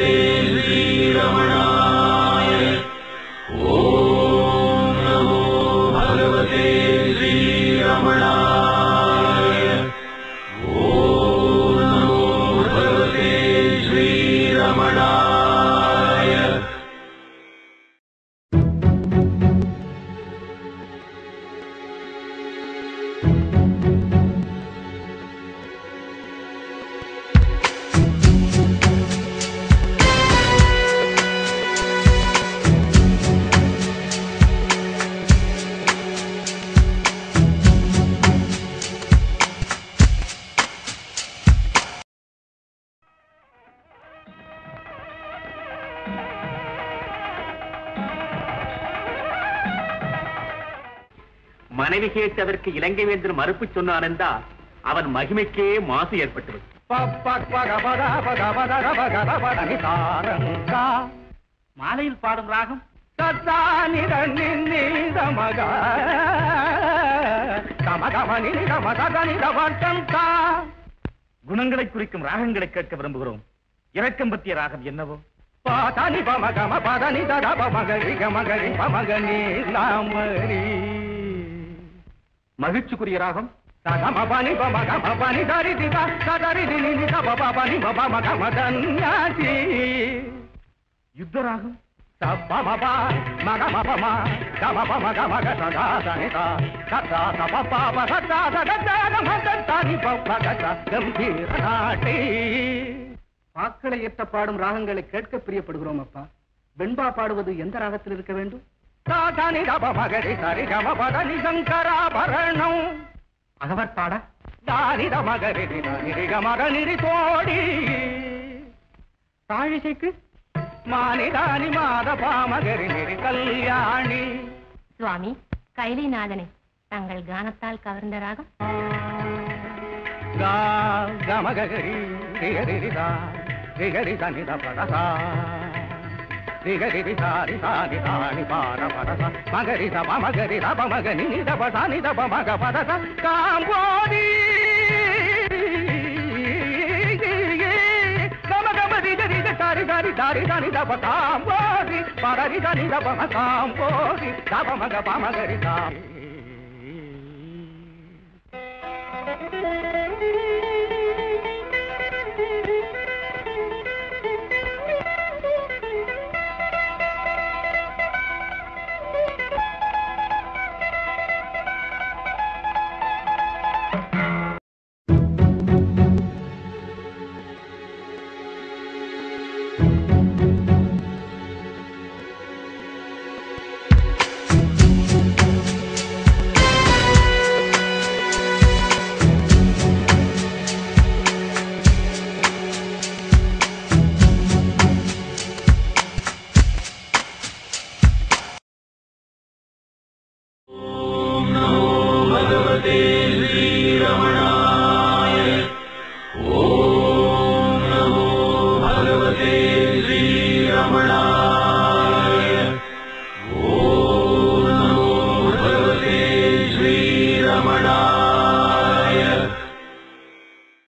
believe. மனைவி கேட்டதற்கு இலங்கை வேந்தன் மறுப்பு சொன்னான் என்றால் அவன் மகிமைக்கே மாசு ஏற்பட்டது மாலையில் பாடும் ராகம். குணங்களை குறிக்கும் ராகங்களை கேட்க விரும்புகிறோம். இரக்கம் பற்றிய ராகம் என்னவோ? பாதானி பமகம பதனி தத பமகரி கமகரி பமகனி நாமரி மகிழ்ச்சிக்குரிய ராகம். யுத்த ராகம் சப்பம ப மகம பம கம பம கம க சதா சனிதா சதா சப பாப சதா சதா கம தத்தானி பப்ப கத கம்பீர நாட்டி பாக்களை ஏற்ற பாடும் ராகங்களை கேட்க பிரியப்படுகிறோம் அப்பா. வெண்பா பாடுவது எந்த ராகத்தில் இருக்க வேண்டும்? சாதானி தப மகரி சரி கம பதனி சங்கராபரணம் அகவர் பாட. தானித மகரி நிரிக மகனிரி தோடி தாழிசைக்கு? மானிதானி மாத பாமகரி நிரி கல்யாணி சுவாமி கைலிநாதனை தங்கள் கானத்தால் கவர்ந்த ராகம். கா கமகரி ரிகரிதா பதசா ரிகரி சாரி சாரி சாணி பார பரச மகரி சப மகரி ரப மகனி நிதப சாணி தப மக பரச காம்போதி சாரி சாரி சாரி சாரி தப காம்போதி பரரி சரி தப காம்போதி தப மக பமகரி சாமி Thank you. Bhagavate